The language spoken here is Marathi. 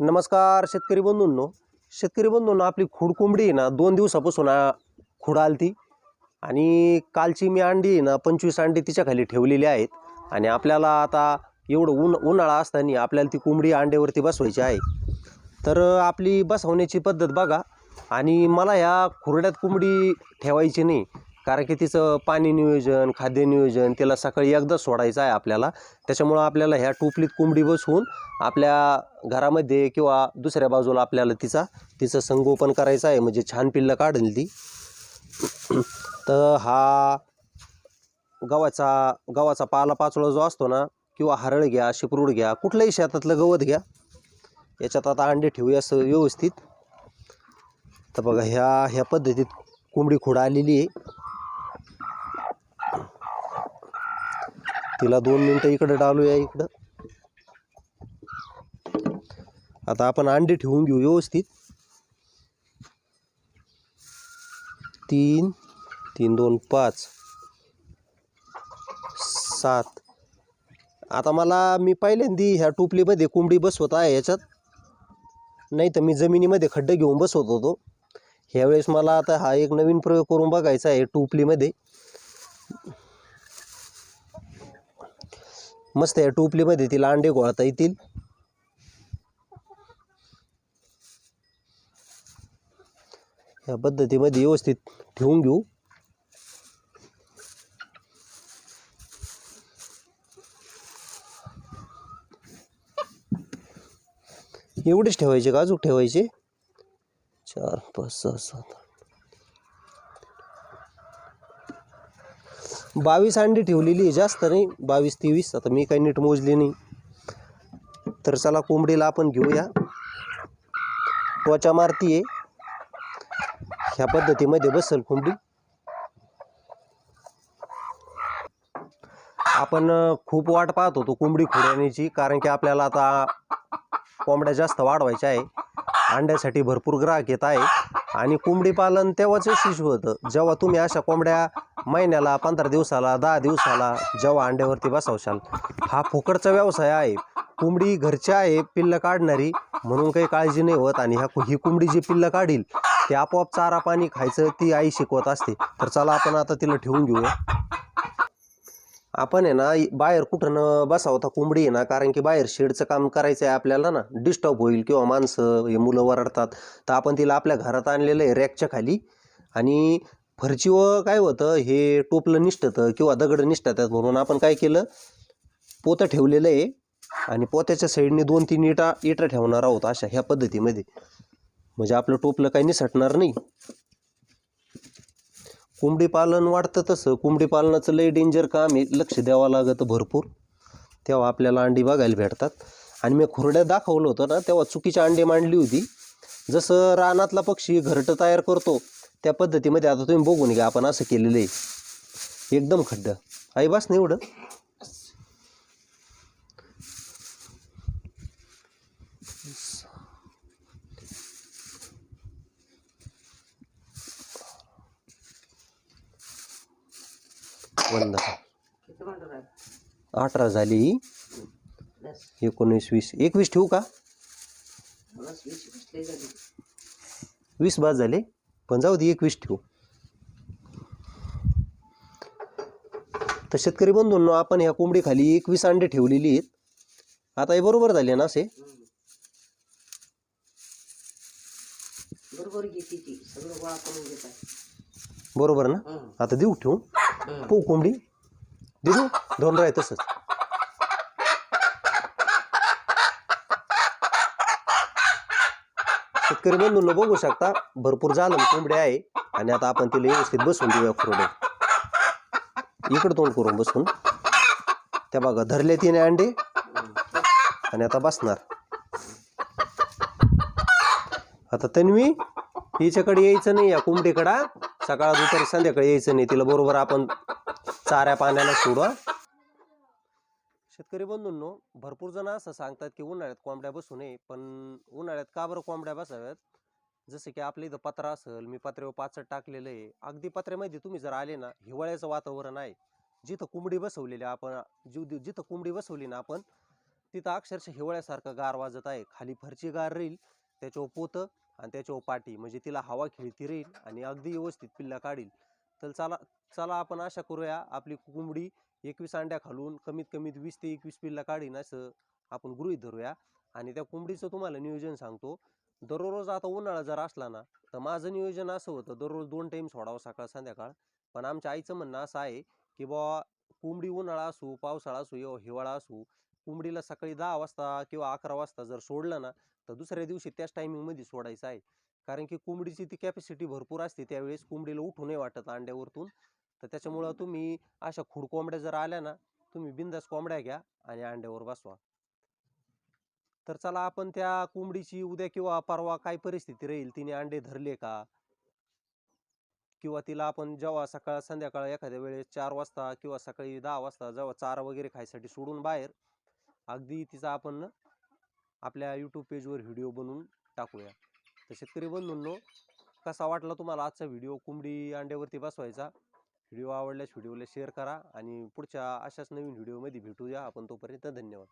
नमस्कार शेतकरी बंधूंनो. शेतकरी बंधूंनो आपली खुडकोंबडी आहे ना दोन दिवसापासून आ, खुड आलती. आणि कालची मी अंडी आहे ना पंचवीस अंडी तिच्या खाली ठेवलेली आहेत. आणि आपल्याला आता एवढं ऊन उन्हाळा असताना आपल्याला ती कोंबडी अंड्यावरती बसवायची आहे. तर आपली बसवण्याची पद्धत बघा. आणि मला ह्या खुरड्यात कोंबडी ठेवायची नाही. कारण की तिचं पाणी नियोजन खाद्य नियोजन तिला सकाळी एकदा सोडायचं आहे आपल्याला. त्याच्यामुळं आपल्याला ह्या टोपलीत कोंबडी बसवून आपल्या घरामध्ये किंवा दुसऱ्या बाजूला आपल्याला तिचा तिचं संगोपन करायचं आहे. म्हणजे छान पिल्लं काढेल ती. तर हा गव्हाचा गव्हाचा पाला पाचोळा जो असतो ना किंवा हरळ घ्या शिपरूड घ्या कुठल्याही शेतातलं गवत घ्या याच्यात आता अंडे ठेवूया असं व्यवस्थित. तर बघा ह्या ह्या पद्धतीत कोंबडी खोडा आलेली आहे. तिला दोन मिनटं इकडं डालूया इकडं. आता आपण अंडी ठेवून घेऊ व्यवस्थित. तीन तीन दोन पाच सात. आता मला मी पहिल्यांदी ह्या टोपलीमध्ये कोंबडी बसवत आहे याच्यात. नाही तर मी जमिनीमध्ये खड्डे घेऊन बसवत होतो. ह्यावेळेस मला आता हा एक नवीन प्रयोग करून बघायचा आहे टोपलीमध्ये. मस्त या टोपलीमध्ये तिला अंडे गोळता येतील. या पद्धतीमध्ये व्यवस्थित ठेवून घेऊ. एवढेच का? अजून चार, पाच, सहा, सात बावीस अंडी ठेवलेली आहे जास्त नाही. बावीस तेवीस आता मी काही नीट मोजली नाही. तर चला कोंबडीला आपण घेऊया. त्वचा मारती आहे. ह्या पद्धतीमध्ये बसल कोंबडी. आपण खूप वाट पाहत होतो कोंबडी खुडण्याची कारण की आपल्याला आता कोंबड्या जास्त वाढवायच्या आहे. अंड्यासाठी भरपूर ग्राहक येत आहे. आणि कोंबडी पालन तेव्हाच यशस्वी होतं. जेव्हा तुम्ही अशा कोंबड्या महिन्याला पंधरा दिवसाला दहा दिवसाला जेव्हा अंड्यावरती बसवशाल. हा फुकटचा व्यवसाय आहे. कोंबडी घरची आहे पिल्लं काढणारी. म्हणून काही काळजी नाही होत आणि ह्या ही कोंबडी जी पिल्लं काढील ते आपोआप चारा पाणी खायचं ती आई शिकवत असते. तर चला आपण आता तिला ठेवून घेऊया. आपण आहे ना बाहेर कुठं न तर कोंबडी आहे ना कारण की बाहेर शेडचं काम करायचं आहे आपल्याला ना डिस्टर्ब होईल किंवा माणसं हे मुलं वरडतात. तर आपण तिला आपल्या घरात आणलेलं आहे रॅकच्या खाली. आणि फरचीवर काय होतं? हे टोपलं निष्ठतं किंवा दगड निष्ठतात म्हणून आपण काय केलं? पोतं ठेवलेलं आहे आणि पोत्याच्या साईडने दोन तीन इटा इटा ठेवणार आहोत अशा ह्या पद्धतीमध्ये. म्हणजे आपलं टोपलं काही निसटणार नाही. कोंबडी पालन वाढतं तसं. कोंबडी पालनाचं लय डेंजर काम आहे. लक्ष द्यावं लागतं भरपूर. तेव्हा आपल्याला अंडी बघायला भेटतात. आणि मी खुरड्या दाखवलं होतं ना तेव्हा चुकीची अंडी मांडली होती. जसं रानातला पक्षी घरटं तयार करतो त्या पद्धतीमध्ये आता तुम्ही बघून घ्या आपण असं केलेलं आहे. एकदम खड्ड. आई बस ना एवढं? अठरा झाली. एकोणीस वीस. एकवीस ठेवू का. वीस बाद झाले. पण जाऊ दे एकवीस ठेवू. तर शेतकरी बंधूंनो आपण ह्या कोंबडी खाली एकवीस अंडे ठेवलेली आहेत. आता हे बरोबर झाले ना असे. बरोबर ना? आता देऊ हम्म. पाहू कोंबडी. देऊ. दोन राय तसंच. शेतकरी बंधूंनो बघू शकता भरपूर झालं कोंबडी आहे. आणि आता आपण तिला व्यवस्थित बसून देऊया खुरडे इकडं तोंड करून बसून. त्या बघा धरले तिने अंडे. आणि आता बसणार. आता तन्वी हिच्याकडे यायचं नाही या कोंबडीकडा. सकाळ दुपारी संध्याकाळी यायचं नाही. तिला बरोबर आपण चाऱ्या पाण्याला सोडवा शेतकरी बंधूंनो भरपूर जण असं सांगतात की उन्हाळ्यात कोंबड्या बसू नये पण उन्हाळ्यात का बरं कोंबड्या बसाव्यात? जसं की आपल्या इथं पत्रा असेल मी पत्र्यावर पाचट टाकलेलं आहे. अगदी पत्र्यामध्ये तुम्ही जर आले ना हिवाळ्याचं वातावरण आहे जिथं कोंबडी बसवलेली आहे आपण जी जिथं कोंबडी बसवली ना आपण तिथं अक्षरशः हिवाळ्यासारखं गार वाजत आहे. खाली फरची गार राहील त्याच्यावर पोतं आणि त्याच्यावर पाटी. म्हणजे तिला हवा खिळती राहील आणि अगदी व्यवस्थित पिल्ला काढील. तर चला चला आपण आशा करूया आपली कोंबडी एकवीस अंड्या खालून कमीत कमीत वीस ते एकवीस पिल्ला काढीन असं आपण गृहीत धरूया. आणि त्या कोंबडीचं तुम्हाला नियोजन सांगतो. दररोज आता उन्हाळा जर असला ना तर माझं नियोजन असं होतं दररोज दोन टाईम सोडावं सकाळ संध्याकाळ. पण आमच्या आईचं म्हणणं असं आहे की बाबा कोंबडी उन्हाळा असू पावसाळा असू हिवाळा असू कोंबडीला सकाळी दहा वाजता किंवा अकरा वाजता जर सोडलं ना तर दुसऱ्या दिवशी त्याच टायमिंगमध्ये सोडायचं आहे. कारण की कोंबडीची ती कॅपॅसिटी भरपूर असते त्यावेळेस कोंबडीला उठू नाही वाटत अंड्यावरतून. तर त्याच्यामुळं तुम्ही अशा खुड कोंबड्या जर आल्या ना तुम्ही बिंदास कोंबड्या घ्या आणि अंड्यावर बसवा. तर चला आपण त्या कोंबडीची उद्या किंवा परवा काय परिस्थिती राहील तिने अंडे धरले का? किंवा तिला आपण जेव्हा सकाळ संध्याकाळ एखाद्या वेळेस चार वाजता किंवा सकाळी दहा वाजता जेव्हा चारा वगैरे खायसाठी सोडून बाहेर अगदी तिचा आपण आपल्या यूट्यूब पेजवर व्हिडिओ बनवून टाकूया. तर शेतकरी बंधूंनो कसा वाटला तुम्हाला आजचा व्हिडिओ? कोंबडी अंड्यावरती बसवायचा. व्हिडिओ आवडल्यास व्हिडिओला शेअर करा आणि पुढच्या अशाच नवीन व्हिडिओमध्ये भेटूया. आपण तोपर्यंत धन्यवाद.